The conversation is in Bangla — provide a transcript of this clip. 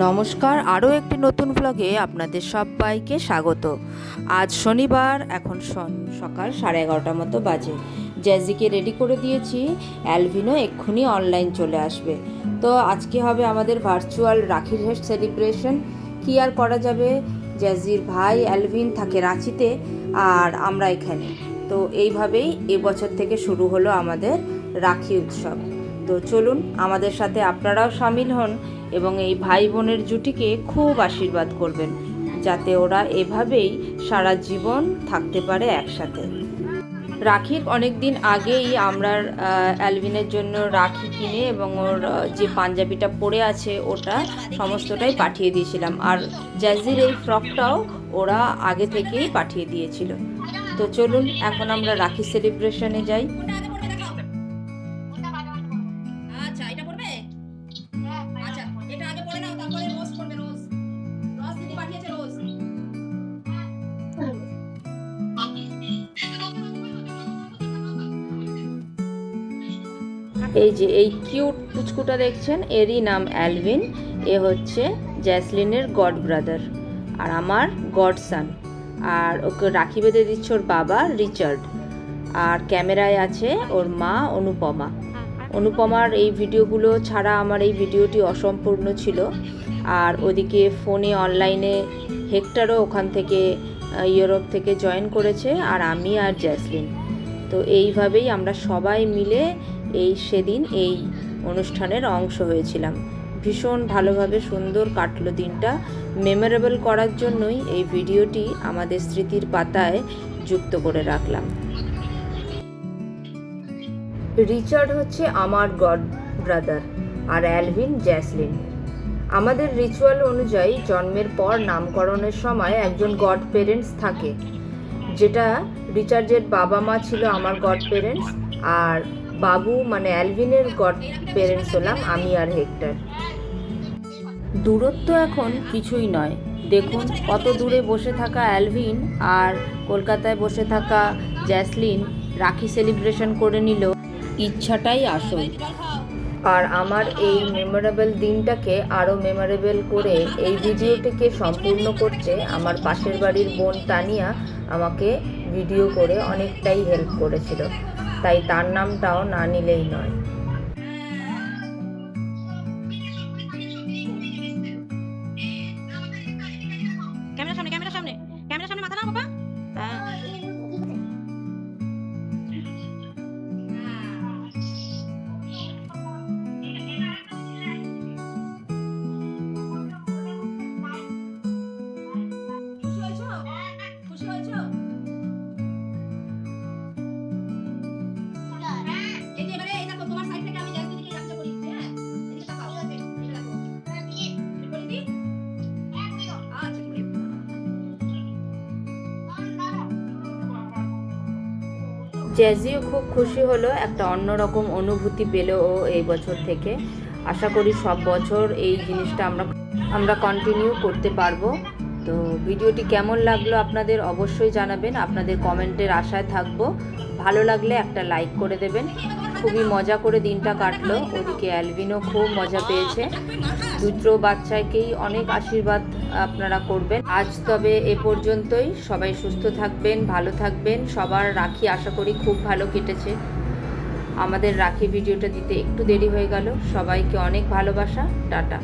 নমস্কার, আরও একটি নতুন ব্লগে আপনাদের সবাইকে স্বাগত। আজ শনিবার, এখন সকাল সাড়ে এগারোটার মতো বাজে। জ্যাজিকে রেডি করে দিয়েছি অ্যালভিনও এক্ষুনি অনলাইন চলে আসবে। তো আজকে হবে আমাদের ভার্চুয়াল রাখির সেলিব্রেশন কী আর করা যাবে? জ্যাজির ভাই অ্যালভিন থাকে রাঁচিতে, আর আমরা এখানে। তো এইভাবেই এবছর থেকে শুরু হলো আমাদের রাখি উৎসব। তো চলুন, আমাদের সাথে আপনারাও সামিল হন। এবং এই ভাই বোনের জুটিকে খুব আশীর্বাদ করবেন, যাতে ওরা এভাবেই সারা জীবন থাকতে পারে একসাথে। রাখির অনেক দিন আগেই আমরা অ্যালভিনের জন্য রাখি কিনে এবং ওর যে পাঞ্জাবিটা পরে আছে ওটা সমস্তটাই পাঠিয়ে দিয়েছিলাম। আর জ্যাজির এই ফ্রকটাও ওরা আগে থেকেই পাঠিয়ে দিয়েছিল। তো চলুন, এখন আমরা রাখি সেলিব্রেশনে যাই। এই যে, এই কিউট পুচকুটা দেখছেন? এরই নাম অ্যালভিন। এ হচ্ছে জ্যাসলিনের গড ব্রাদার আর আমার গড সান আর ওকে রাখি বেঁধে দিচ্ছে ওর বাবা রিচার্ড। আর ক্যামেরায় আছে ওর মা অনুপমা। অনুপমার এই ভিডিওগুলো ছাড়া আমার এই ভিডিওটি অসম্পূর্ণ ছিল। আর ওদিকে ফোনে, অনলাইনে হেক্টারও ওখান থেকে ইউরোপ থেকে জয়েন করেছে। আর আমি আর জ্যাসলিন। তো এইভাবেই আমরা সবাই মিলে এই সেদিন এই অনুষ্ঠানের অংশ হয়েছিলাম। ভীষণ ভালোভাবে সুন্দর কাটলো দিনটা। মেমোরেবল করার জন্যই এই ভিডিওটি আমাদের স্মৃতির পাতায় যুক্ত করে রাখলাম। রিচার্ড হচ্ছে আমার গড ব্রাদার আর অ্যালভিন জ্যাসলিন। আমাদের রিচুয়াল অনুযায়ী জন্মের পর নামকরণের সময় একজন গড পেরেন্টস থাকে, যেটা রিচার্ডের বাবা মা ছিল আমার গড পেরেন্টস আর বাবু মানে অ্যালভিনের গড পেরেন্টস হলাম আমি আর হেক্টর। দূরত্ব এখন কিছুই নয়। দেখুন কত দূরে বসে থাকা অ্যালভিন আর কলকাতায় বসে থাকা জ্যাসলিন রাখি সেলিব্রেশন করে নিল। ইচ্ছাটাই আসল। আর আমার এই মেমোরেবল দিনটাকে আরও মেমোরেবল করে এই ভিডিওটিকে সম্পূর্ণ করতে আমার পাশের বাড়ির বোন তানিয়া আমাকে ভিডিও করে অনেকটাই হেল্প করেছিল। তাই তার নামটাও না নিলেই নয়। জ্যাজিও খুব খুশি হলো, একটা অন্যরকম অনুভূতি পেল ও এই বছর থেকে। আশা করি সব বছর এই জিনিসটা আমরা আমরা কন্টিনিউ করতে পারব। তো ভিডিওটি কেমন লাগল আপনাদের অবশ্যই জানাবেন, আপনাদের কমেন্টের আশায় থাকব। ভালো লাগলে একটা লাইক করে দেবেন। খুবই মজা করে দিনটা কাটলো, ওদিকে অ্যালভিনও খুব মজা পেয়েছে। দুটো বাচ্চাকেই অনেক আশীর্বাদ আপনারা করবেন। আজ তবে এ পর্যন্তই। সবাই সুস্থ থাকবেন, ভালো থাকবেন। সবার রাখি আশা করি খুব ভালো কেটেছে। আমাদের রাখি ভিডিওটা দিতে একটু দেরি হয়ে গেল। সবাইকে অনেক ভালোবাসা। টাটা।